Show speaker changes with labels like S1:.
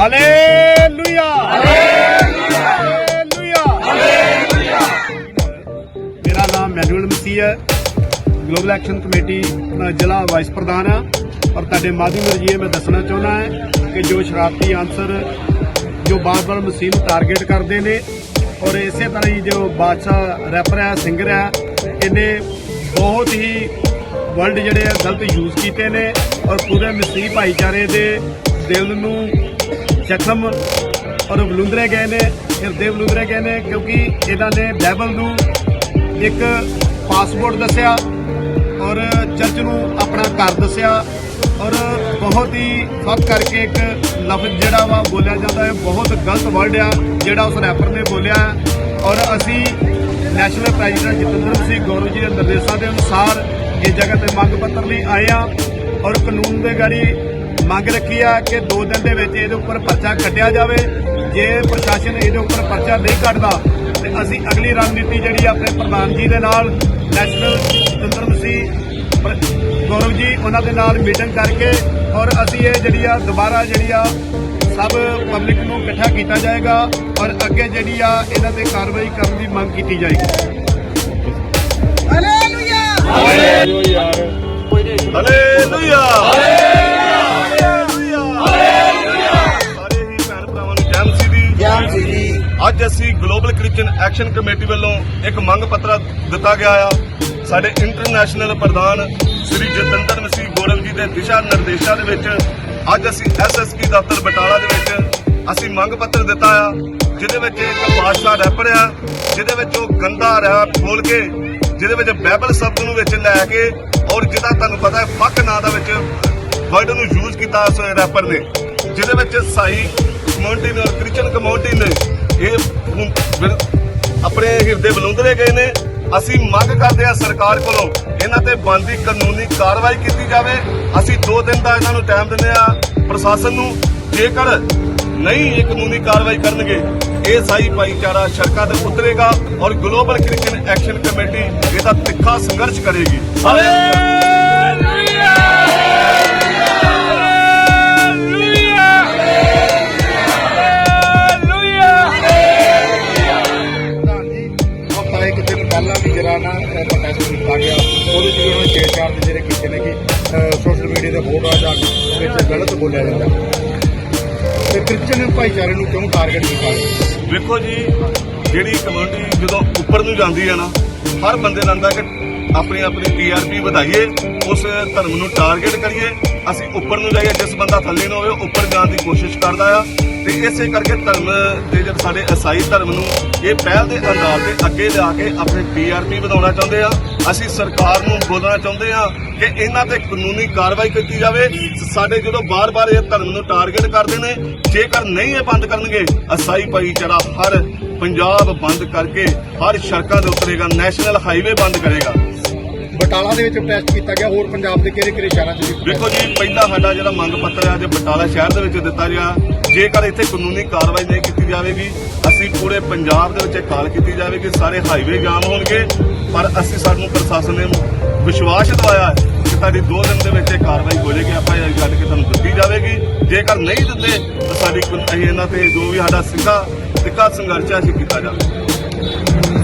S1: Hallelujah hallelujah ਮੇਰਾ ਨਾਮ Manuel Masih ਹੈ। ਗਲੋਬਲ ਐਕਸ਼ਨ ਕਮੇਟੀ ਜ਼ਿਲ੍ਹਾ ਵਾਈਸ ਪ੍ਰਧਾਨ ਹਾਂ। ਔਰ ਤੁਹਾਡੇ ਮਾਧਿਅਮ ਰਜੀਏ ਮੈਂ ਦੱਸਣਾ ਚਾਹੁੰਦਾ ਹਾਂ ਕਿ ਜੋ ਸ਼ਰਾਰਤੀ ਆਨਸਰ ਜੋ ਬਾਰ-ਬਾਰ ਮਸੀਹ ਨੂੰ ਟਾਰਗੇਟ ਕਰਦੇ ਨੇ ਔਰ ਇਸੇ ਤਰ੍ਹਾਂ ਹੀ ਜੋ ਬਾਦਸ਼ਾਹ ਰੈਪਰ ਹੈ ਸਿੰਗਰ ਹੈ ਇਹਨੇ ਬਹੁਤ ਹੀ ਵਰਡ ਜਿਹੜੇ ਆ ਗਲਤ ਯੂਜ਼ ਕੀਤੇ ਨੇ ਔਰ ਪੂਰੇ ਮਸੀਹ ਭਾਈਚਾਰੇ ਦੇ ਦਿਲ ਨੂੰ ਜ਼ਖਮ ਔਰ ਬਲੁੰਦਰੇ ਗਏ ਨੇ, ਹਿਰਦੇ ਬਲੁੰਦਰੇ ਗਏ ਨੇ, ਕਿਉਂਕਿ ਇਹਨਾਂ ਨੇ ਬਾਈਬਲ ਨੂੰ ਇੱਕ ਪਾਸਪੋਰਟ ਦੱਸਿਆ ਔਰ ਚਰਚ ਨੂੰ ਆਪਣਾ ਘਰ ਦੱਸਿਆ ਔਰ ਬਹੁਤ ਹੀ ਫੱਕ ਕਰਕੇ ਇੱਕ ਲਫ਼ਜ਼ ਜਿਹੜਾ ਵਾ ਬੋਲਿਆ ਜਾਂਦਾ ਹੈ, ਬਹੁਤ ਗਲਤ ਵਰਡ ਆ ਜਿਹੜਾ ਉਸ ਰੈਪਰ ਨੇ ਬੋਲਿਆ ਔਰ ਅਸੀਂ ਨੈਸ਼ਨਲ ਪ੍ਰੈਜ਼ੀਡੈਂਟ ਜਤਿੰਦਰ ਸਿੰਘ ਗੌਰਵ ਜੀ ਦੇ ਨਿਰਦੇਸ਼ਾਂ ਦੇ ਅਨੁਸਾਰ ਇਸ ਜਗ੍ਹਾ ਤੇ ਮੰਗ ਪੱਤਰ ਲਈ ਆਏ ਆ ਔਰ ਕਾਨੂੰਨ ਦੇ ਗਾੜੀ ਮੰਗ ਰੱਖੀ ਆ ਕਿ 2 ਦਿਨ ਦੇ ਵਿੱਚ ਇਹਦੇ ਉੱਪਰ ਪਰਚਾ ਕੱਟਿਆ ਜਾਵੇ। ਜੇ ਪ੍ਰਸ਼ਾਸਨ ਇਹਦੇ ਉੱਪਰ ਪਰਚਾ ਨਹੀਂ ਕੱਟਦਾ ਤੇ ਅਸੀਂ ਅਗਲੀ ਰਣਨੀਤੀ ਜਿਹੜੀ ਆ ਆਪਣੇ ਪ੍ਰਧਾਨ ਜੀ ਦੇ ਨਾਲ ਨੈਸ਼ਨਲ ਜਤਿੰਦਰ ਮਸੀਹ ਗੌਰਵ ਜੀ ਉਹਨਾਂ ਦੇ ਨਾਲ ਮੀਟਿੰਗ ਕਰਕੇ ਔਰ ਅਸੀਂ ਇਹ ਜਿਹੜੀ ਆ ਦੁਬਾਰਾ ਜਿਹੜੀ ਆ ਸਭ ਪਬਲਿਕ ਨੂੰ ਇਕੱਠਾ ਕੀਤਾ ਜਾਏਗਾ ਔਰ ਅੱਗੇ ਜਿਹੜੀ ਆ ਇਹਨਾਂ ਤੇ ਕਾਰਵਾਈ ਕਰਨ ਦੀ ਮੰਗ ਕੀਤੀ ਜਾਏਗੀ।
S2: ਹਾਲੇਲੂਇਆ ਹਾਲੇਲੂਇਆ ਅੱਜ ਅਸੀਂ ਗਲੋਬਲ ਕ੍ਰਿਸਚੀਅਨ ਐਕਸ਼ਨ ਕਮੇਟੀ ਵੱਲੋਂ ਇੱਕ ਮੰਗ ਪੱਤਰ ਦਿੱਤਾ ਗਿਆ ਆ। ਸਾਡੇ ਇੰਟਰਨੈਸ਼ਨਲ ਪ੍ਰਧਾਨ ਸ੍ਰੀ ਜਤਿੰਦਰ ਮਸੀਹ ਗੋਰਵ ਜੀ ਦੇ ਦਿਸ਼ਾ ਨਿਰਦੇਸ਼ਾਂ ਦੇ ਵਿੱਚ ਅੱਜ ਅਸੀਂ ਐਸਐਸਪੀ ਦਫ਼ਤਰ ਬਟਾਲਾ ਦੇ ਵਿੱਚ ਅਸੀਂ ਮੰਗ ਪੱਤਰ ਦਿੱਤਾ ਆ, ਜਿਹਦੇ ਵਿੱਚ ਇੱਕ ਬਾਦਸ਼ਾਹ ਰੈਪਰ ਆ, ਜਿਹਦੇ ਵਿੱਚ ਉਹ ਗੰਦਾ ਰੈਪ ਖੋਲ ਕੇ, ਜਿਹਦੇ ਵਿੱਚ ਬਾਈਬਲ ਸ਼ਬਦ ਨੂੰ ਵਿੱਚ ਲੈ ਕੇ ਔਰ ਜਿਹਦਾ ਤੁਹਾਨੂੰ ਪਤਾ ਹੈ ਫੱਕ ਨਾਂ ਦਾ ਵਿੱਚ ਵਰਡ ਨੂੰ ਯੂਜ਼ ਕੀਤਾ ਉਸ ਰੈਪਰ ਨੇ, ਜਿਹਦੇ ਵਿੱਚ ਸਾਈ ਕਮਿਊਨਿਟੀ ਨੇ ਕ੍ਰਿਸਚੀਅਨ ਕਮਿਊਨਿਟੀ ਨੇ ਬਿਲ- ਆਪਣੇ ਹਿਰਦੇ ਬਲੁੰਦਰੇ ਗਏ ਨੇ। ਅਸੀਂ ਮੰਗ ਕਰਦੇ ਆ ਸਰਕਾਰ ਕੋਲੋਂ ਇਹਨਾਂ ਤੇ ਬਣਦੀ ਕਾਨੂੰਨੀ ਕਾਰਵਾਈ ਕੀਤੀ ਜਾਵੇ। ਅਸੀਂ 2 ਦਿਨ ਦਾ ਇਹਨਾਂ ਨੂੰ ਟਾਈਮ ਦਿੰਦੇ ਆ ਪ੍ਰਸ਼ਾਸਨ ਨੂੰ। ਜੇਕਰ ਨਹੀਂ ਇਹ ਕਾਨੂੰਨੀ ਕਾਰਵਾਈ ਕਰਨਗੇ, ਇਹ ਸਾਈ ਭਾਈਚਾਰਾ ਸੜਕਾਂ ਤੇ ਉਤਰੇਗਾ ਔਰ ਗਲੋਬਲ ਕ੍ਰਿਸਚੀਅਨ ਐਕਸ਼ਨ ਕਮੇਟੀ ਇਹਦਾ ਤਿੱਖਾ ਸੰਘਰਸ਼ ਕਰੇਗੀ।
S1: ਪ੍ਰਧਾਨ ਛੇੜਛਾੜ ਦੇ ਜਿਹੜੇ ਕੀਤੇ ਨੇ ਕਿ ਸੋਸ਼ਲ ਮੀਡੀਆ ਤੇ ਫੋਟੋ ਜਾ ਕੇ ਵਿੱਚ ਗਲਤ ਬੋਲਿਆ ਜਾਂਦਾ। ਤੇ ਕ੍ਰਿਸਚਨ ਭਾਈਚਾਰੇ ਨੂੰ ਕਿਉਂ ਟਾਰਗੇਟ ਕੀਤਾ ਗਿਆ
S2: ਵੇਖੋ ਜੀ, ਜਿਹੜੀ ਕਮਿਊਨਿਟੀ ਜਦੋਂ ਉੱਪਰ ਨੂੰ ਜਾਂਦੀ ਹੈ ਨਾ, ਹਰ ਬੰਦੇ ਨੂੰ ਆਂਦਾ ਕਿ ਆਪਣੀ ਆਪਣੀ ਟੀਆਰਪੀ ਵਧਾਈਏ, ਉਸ ਧਰਮ ਨੂੰ ਟਾਰਗੇਟ ਕਰੀਏ, ਅਸੀਂ ਉੱਪਰ ਨੂੰ ਜਾਈਏ, ਜਿਸ ਬੰਦਾ ਥੱਲੇ ਨੂੰ ਹੋਵੇ, ਉੱਪਰ ਜਾਣ ਦੀ ਕੋਸ਼ਿਸ਼ ਕਰਦਾ ਆ। ਤੇ ਇਸੇ ਕਰਕੇ ਧਰਮ ਦੇ ਜਦ ਸਾਡੇ ਈਸਾਈ ਧਰਮ ਨੂੰ, ਇਹ ਪਹਿਲ ਦੇ ਆਧਾਰ ਤੇ ਅੱਗੇ ਲਿਆ ਕੇ ਆਪਣੀ ਟੀਆਰਪੀ ਵਧਾਉਣਾ ਚਾਹੁੰਦੇ ਆ। ਅਸੀਂ ਸਰਕਾਰ ਨੂੰ ਬੋਲਣਾ ਚਾਹੁੰਦੇ ਆ ਕਿ ਇਹਨਾਂ ਤੇ ਕਾਨੂੰਨੀ ਕਾਰਵਾਈ ਕੀਤੀ ਜਾਵੇ। ਸਾਡੇ ਜਦੋਂ ਬਾਰ-ਬਾਰ ਇਹ ਧਰਮ ਨੂੰ ਟਾਰਗੇਟ ਕਰਦੇ ਨੇ, ਜੇਕਰ ਨਹੀਂ ਇਹ ਬੰਦ ਕਰਨਗੇ, ਈਸਾਈ ਭਾਈਚਾਰਾ ਹਰ ਪੰਜਾਬ ਬੰਦ ਕਰਕੇ, ਹਰ ਸੜਕਾਂ ਤੇ ਉਤਰੇਗਾ ਨੈਸ਼ਨਲ ਹਾਈਵੇ ਬੰਦ ਕਰੇਗਾ।
S1: ਬਟਾਲਾ ਦੇ ਵਿੱਚ ਪ੍ਰੋਟੈਸਟ ਕੀਤਾ ਗਿਆ, ਹੋਰ ਪੰਜਾਬ ਦੇ ਕਿਹੜੇ ਕਿਹੜੇ ਸ਼ਹਿਰਾਂ 'ਚ ਵੀ
S2: ਵੇਖੋ ਜੀ, ਪਹਿਲਾ ਸਾਡਾ ਜਿਹੜਾ ਮੰਗ ਪੱਤਰ ਹੈ ਜੇ ਬਟਾਲਾ ਸ਼ਹਿਰ ਦੇ ਵਿੱਚ ਦਿੱਤਾ ਗਿਆ। ਜੇਕਰ ਇੱਥੇ ਕਾਨੂੰਨੀ ਕਾਰਵਾਈ ਨਹੀਂ ਕੀਤੀ ਜਾਵੇਗੀ, ਅਸੀਂ ਪੂਰੇ ਪੰਜਾਬ ਦੇ ਵਿੱਚ ਕਾਲ ਕੀਤੀ ਜਾਵੇਗੀ, ਸਾਰੇ ਹਾਈਵੇ ਜਾਮ ਹੋਣਗੇ। ਪਰ ਅਸੀਂ ਸਾਨੂੰ ਪ੍ਰਸ਼ਾਸਨ ਨੇ ਵਿਸ਼ਵਾਸ ਦਿਵਾਇਆ ਕਿ ਤੁਹਾਡੀ 2 ਦਿਨ ਦੇ ਵਿੱਚ ਇਹ ਕਾਰਵਾਈ ਹੋ ਜਾਏਗੀ, ਆਪਾਂ ਇਹ ਕੱਢ ਕੇ ਤੁਹਾਨੂੰ ਦਿੱਤੀ ਜਾਵੇਗੀ। ਜੇਕਰ ਨਹੀਂ ਦਿੰਦੇ ਤਾਂ ਸਾਡੀ ਅਸੀਂ ਇਹਨਾਂ ਤੇ ਜੋ ਵੀ ਸਾਡਾ ਸਿੱਧਾ ਤਿੱਖਾ ਸੰਘਰਸ਼ ਹੈ ਅਸੀਂ ਕੀਤਾ ਜਾਵੇ